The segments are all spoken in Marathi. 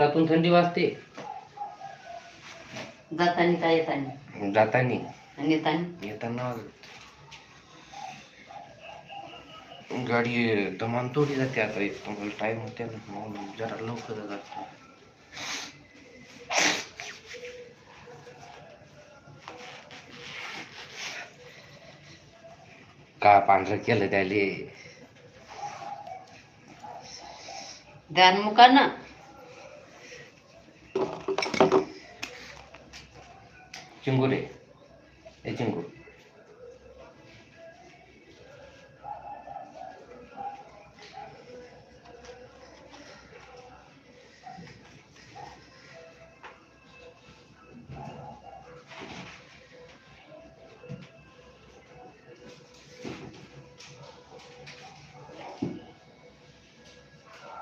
त्यातून थंडी वाजते. जातानी काय येतानी? जातानी. आणि येतानी? येताना गाडी दमान तोडी जाते आता तुम्हाला टाइम होते ना मग जरा लवकर जाते. का पांढरं केलं त्याले? ध्यान मुका ना चिंगू रे ए चिंगू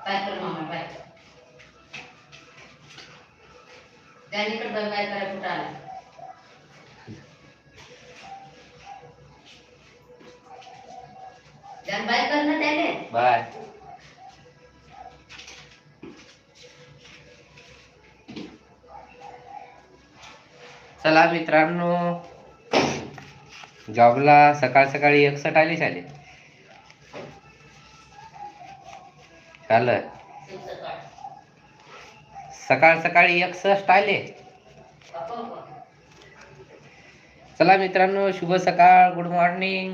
काय कर मामा बाय काय कुठं आला ध्यान बाय कर त्याने बाय चला मित्रांनो जॉबला सकाळ सकाळी एकसठ आले झाले झालं. सकाळ सकाळ सकाळी एकसष्ट आले. चला मित्रांनो शुभ सकाळ गुड मॉर्निंग.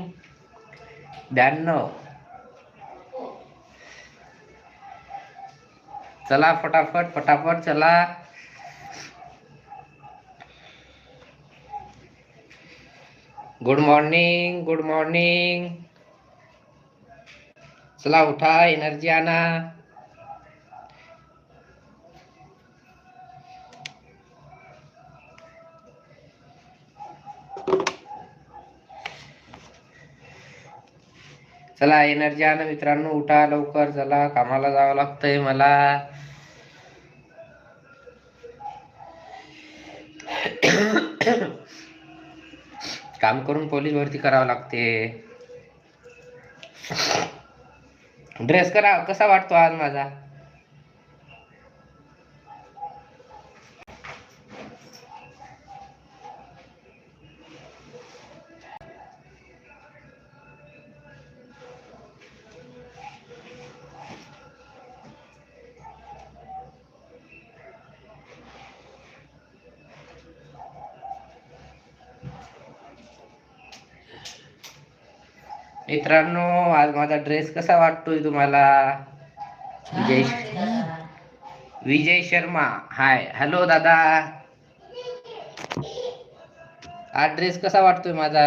ब्याण्णव चला फटाफट फटाफट चला. गुड मॉर्निंग गुड मॉर्निंग चला उठा एनर्जी आणा चला एनर्जी आण मित्रांनो उठा लवकर चला कामाला जावं लागतंय मला. काम करून पोलीस भरती करावं लागते. ड्रेस करा कसा वाटतो आज माझा? मित्रांनो आज माझा ड्रेस कसा वाटतोय तुम्हाला? विजय विजय शर्मा. हाय हॅलो दादा. हा ड्रेस कसा वाटतोय माझा?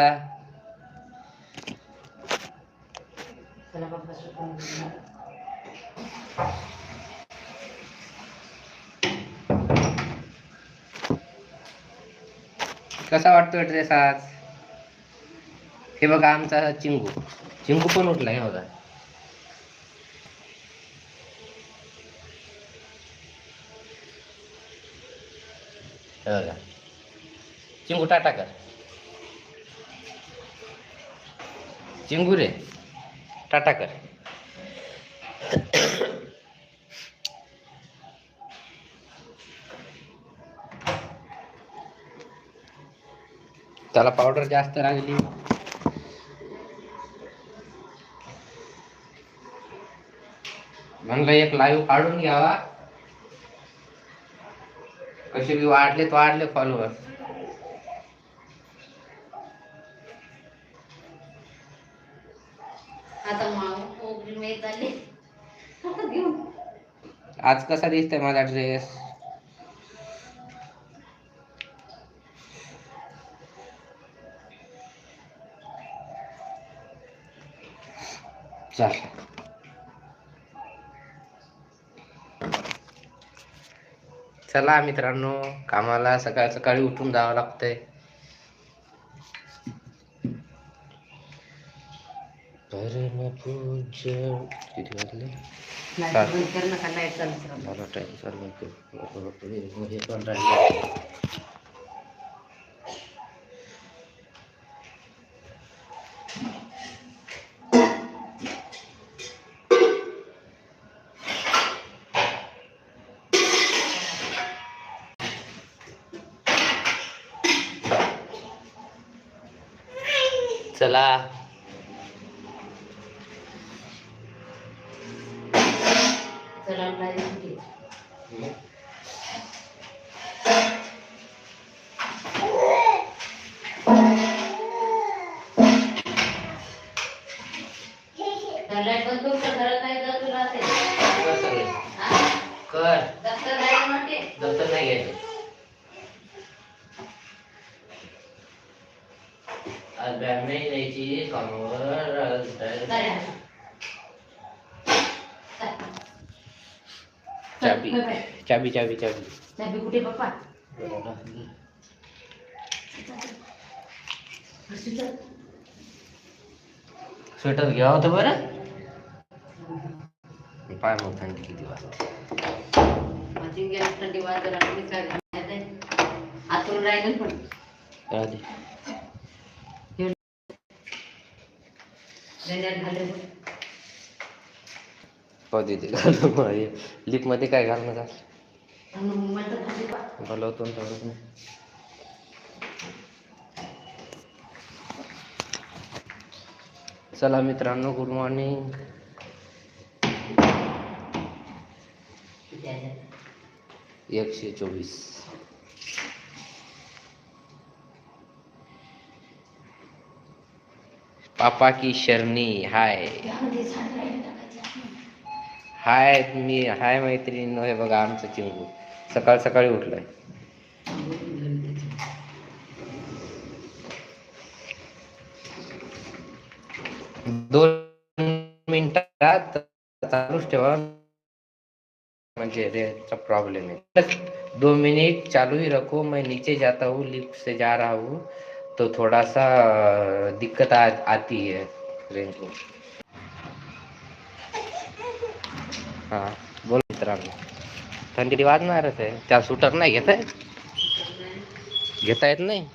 कसा वाटतोय ड्रेस आज? हे बघा आमचा चिंगू. चिंगू पण उठला हे बघा. हे बघा. चिंगू टाटा कर. चिंगू रे टाटा कर. त्याला पावडर जास्त लागली. म्हणलं एक लाईव्ह काढून घ्यावा. कसे बी वाढले फॉलोअर आता माऊ ओगरी मिळत आली. आता घेऊन. आज कसा दिसतोय माझा ड्रेस चल. चला मित्रांनो कामाला सकाळ सकाळी उठून जावं लागतंय. किती वाजले? टाइम चालू हे पण राहिलं. ते कर. दफ्तर नाही म्हणते. दप्तर नाही घ्यायचं. द्यायची चालेल. चाबी. चाबी चाबी चाबी. चाबी कुठे पप्पा? स्वेटर घ्या होतं बरं? पाय मग थंडी किती वाजते. थंडी वाजत. आतून राहिलं पण राहू दे. गंजात घालून पाहू दे ते घालून लिपमध्ये काय घालणं का बोलवतो ना चला मित्रांनो गुड मॉर्निंग एकशे चोवीस. पापा की शरणी हाय. आहे. हाय मी हाय मैत्रीण हे बघा आमचं चिंगू सकाळ सकाळी उठलाय. दोन मिनिटात चालूच ठेवा. म्हणजे प्रॉब्लम है दो मिनट चालू ही रखो मैं नीचे जाता हूँ लिफ्ट से जा रहा हूँ. तो थोड़ा सा दिक्कत आ, आती है रेंज को हा बोल मित्रांनो। थंडी वाजणारच आहे त्या सुटर नाही घेता येत घेता येत नाही?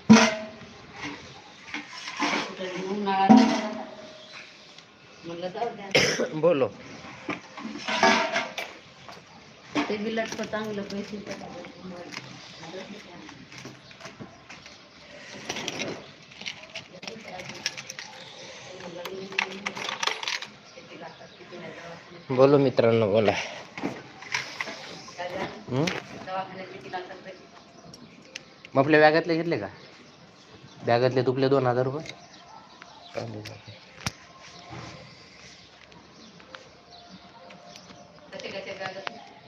बोलो। ते बिलट पण चांगलं पैसे बोलो मित्रांनो बोला. मग आपल्या बॅगातले घेतले का? बॅगातले तुपले दोन हजार रुपये.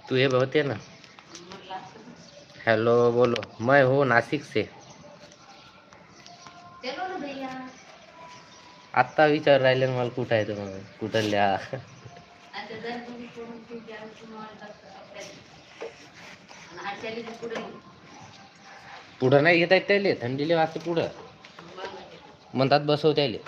तू हे होते ना. हेलो बोलो. मैं हूँ नासिक से आत्ता विचार राहिले मला कुठं आहे तुम्हाला कुठल्या आता तुम्ही तुम्हाला आणि पुढे पुढं नाही घेता येत त्याले थंडीले वाजते पुढं. म्हणतात बसव त्याले.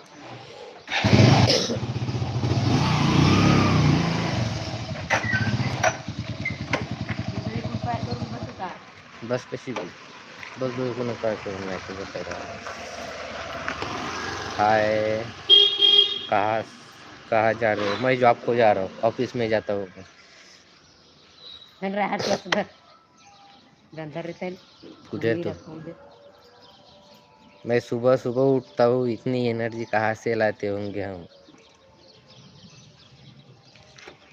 बस कशी बस बस बस कोण काय करून नाही बसायला हाय. कास. कहाँ जा रहे हो? मैं जॉब को जा रहा हूँ ऑफ़िस में जाता हूँ। कुठे तू मैं सुबह सुबह उठता हूँ इतनी एनर्जी कहाँ से लाते होंगे हम?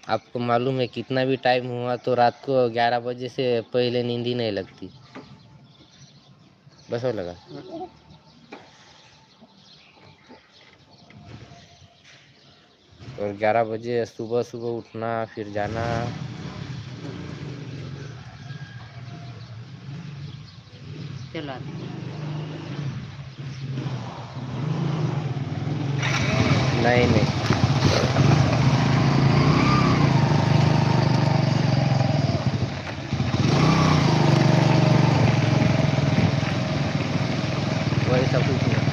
आपको मालूम है कितना भी टाइम हुआ तो रात को ग्यारह बजे से पहले नींद ही नहीं लगती। बस हो लगा। और ग्यारह बजे सुबह सुबह उठना फिर जाना। चलो नहीं नहीं। सब कुछ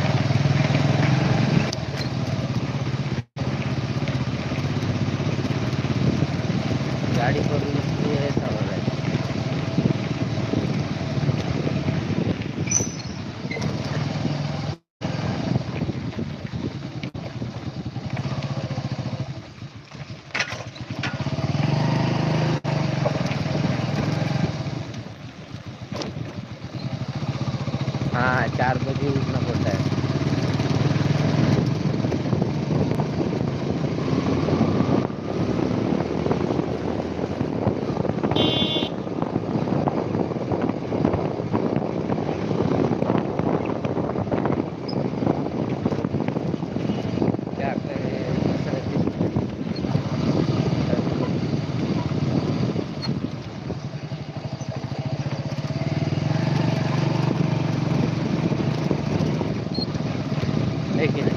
এখানে।